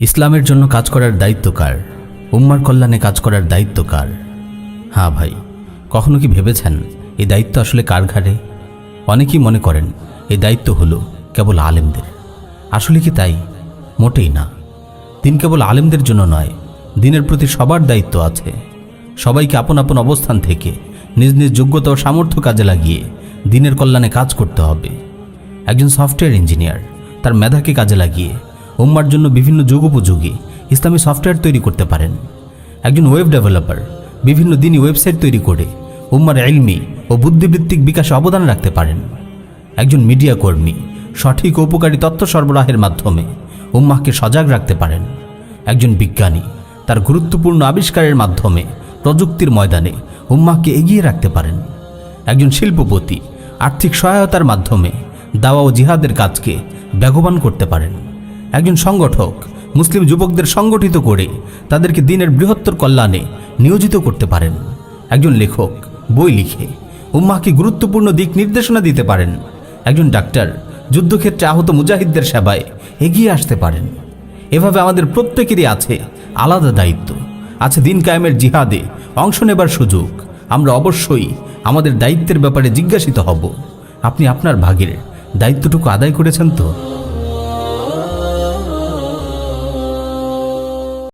ইসলামের জন্য কাজ করার দায়িত্ব কার? উম্মার কল্যাণে কাজ করার দায়িত্ব কার? হ্যাঁ ভাই, কখনো কি ভেবেছেন এই দায়িত্ব আসলে কার ঘাড়ে? অনেকেই মনে করেন এই দায়িত্ব হলো কেবল আলেমদের। আসলে কি তাই? মোটেই না। দিন কেবল আলেমদের জন্য নয়, দিনের প্রতি সবার দায়িত্ব আছে। সবাইকে আপন আপন অবস্থান থেকে নিজ নিজ যোগ্যতা ও সামর্থ্য কাজে লাগিয়ে দিনের কল্যাণে কাজ করতে হবে। একজন সফটওয়্যার ইঞ্জিনিয়ার তার মেধাকে কাজে লাগিয়ে উম্মার জন্য বিভিন্ন যুগোপযোগী ইসলামী সফটওয়্যার তৈরি করতে পারেন। একজন ওয়েব ডেভেলপার বিভিন্ন দিনই ওয়েবসাইট তৈরি করে উম্মার এলমি ও বুদ্ধিবৃত্তিক বিকাশে অবদান রাখতে পারেন। একজন মিডিয়া কর্মী সঠিক উপকারী তথ্য সরবরাহের মাধ্যমে উম্মাহকে সজাগ রাখতে পারেন। একজন বিজ্ঞানী তার গুরুত্বপূর্ণ আবিষ্কারের মাধ্যমে প্রযুক্তির ময়দানে উম্মাহকে এগিয়ে রাখতে পারেন। একজন শিল্পপতি আর্থিক সহায়তার মাধ্যমে দাওয়া ও জিহাদের কাজকে বেগবান করতে পারেন। একজন সংগঠক মুসলিম যুবকদের সংগঠিত করে তাদেরকে দিনের বৃহত্তর কল্যাণে নিয়োজিত করতে পারেন। একজন লেখক, বই লিখে, উম্মাহকে গুরুত্বপূর্ণ দিক নির্দেশনা দিতে পারেন। একজন ডাক্তার, যুদ্ধক্ষেত্রে আহত মুজাহিদদের সেবায় এগিয়ে আসতে পারেন। এভাবে আমাদের প্রত্যেকেরই আছে আলাদা দায়িত্ব, আছে দিন কায়েমের জিহাদে অংশ নেবার সুযোগ। আমরা অবশ্যই আমাদের দায়িত্বের ব্যাপারে জিজ্ঞাসিত হব। আপনি আপনার ভাগের দায়িত্বটুকু আদায় করেছেন তো?